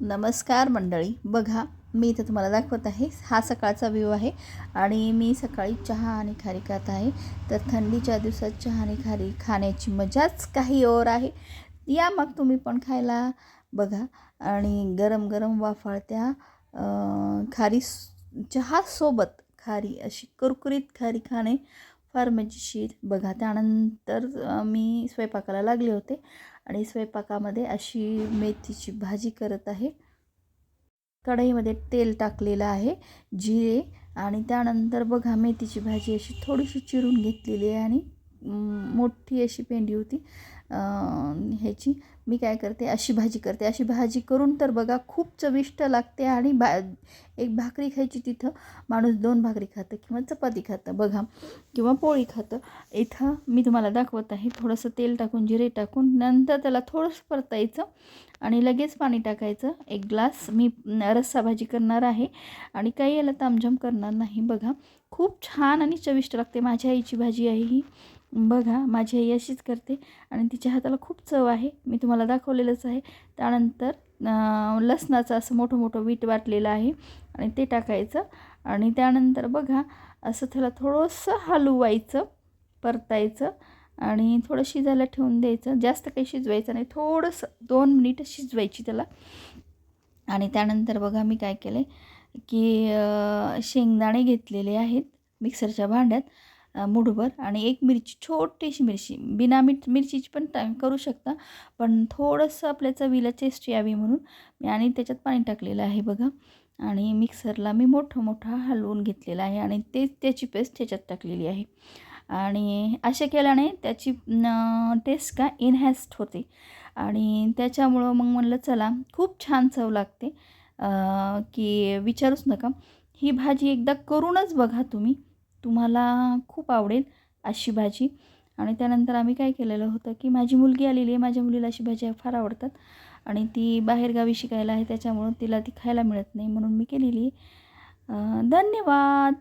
नमस्कार मंडळी. बघा मी इथं तुम्हाला दाखवत आहे हा सकाळचा व्ह्यू आहे आणि मी सकाळी चहा आणि खारी खात आहे. तर थंडीच्या दिवसात चहा आणि खारी खाण्याची मजाच काही ओर आहे. या मग तुम्ही पण खायला बघा आणि गरम गरम वाफाळत्या खारी चहासोबत खारी अशी कुरकुरीत खारी खाणे फार मजेशीर. बघा त्यानंतर मी स्वयंपाकाला लागले होते आणि स्वयंपाकामध्ये अशी मेथीची भाजी करत आहे. कढईमध्ये तेल टाकलेलं आहे जिरे आणि त्यानंतर बघा मेथीची भाजी अशी थोडीशी चिरून घेतलेली आहे आणि मोठी अशी पेंडी होती. ह्याची. मी काय करते अशी भाजी करते. अशी भाजी करून तर बघा खूप चविष्ट लागते आणि बा एक भाकरी खायची तिथं माणूस दोन भाकरी खातं किंवा चपाती खातं बघा किंवा पोळी खातं. इथं मी तुम्हाला दाखवत आहे थोडंसं तेल टाकून जिरे टाकून नंतर त्याला थोडंसं परतायचं आणि लगेच पाणी टाकायचं. एक ग्लास मी रस्सा भाजी करणार आहे आणि काही याला तामझाम करणार नाही बघा. खूप छान आणि चविष्ट लागते. माझ्या आईची भाजी आहे ही. बघा माझी आई अशीच करते आणि तिच्या हाताला खूप चव आहे. मी तुम्हाला दाखवलेलंच आहे. त्यानंतर लसणाचं असं मोठं मोठं वीट वाटलेलं आहे आणि ते टाकायचं आणि त्यानंतर बघा असं त्याला थोडंसं हलवायचं परतायचं आणि थोडं शिजायला ठेवून द्यायचं. जास्त काही शिजवायचं नाही. थोडंसं दोन मिनिटं शिजवायची त्याला. आणि त्यानंतर बघा मी काय केलं आहे की शेंगदाणे घेतलेले आहेत मिक्सरच्या भांड्यात मुठभर आणि एक मिरची छोटीशी मिरची. बिना मिर मिरचीची पण टा करू शकता पण थोडंसं आपल्या चवीला चेस्ट यावी म्हणून मी आणि त्याच्यात पाणी टाकलेलं आहे बघा. आणि मिक्सरला मी मोठं मोठं हलवून घेतलेलं आहे आणि ते त्याची पेस्ट त्याच्यात टाकलेली आहे. आणि असे केल्याने त्याची टेस्ट का इन्हॅन्स्ड होते. आणि त्याच्यामुळं मग म्हणलं चला खूप छान चव लागते. की विचारूच नका. ही भाजी एकदा करूनच बघा तुम्ही. तुम्हाला खूप आवडेल अशी भाजी. आणि त्यानंतर आम्ही काय केलेलं होतं की माझी मुलगी आलेली आहे. माझ्या मुलीला अशी भाजी फार आवडतात. आणि ती बाहेरगावी शिकायला आहे. त्याच्यामुळं तिला ती खायला मिळत नाही म्हणून मी केलेली आहे. धन्यवाद!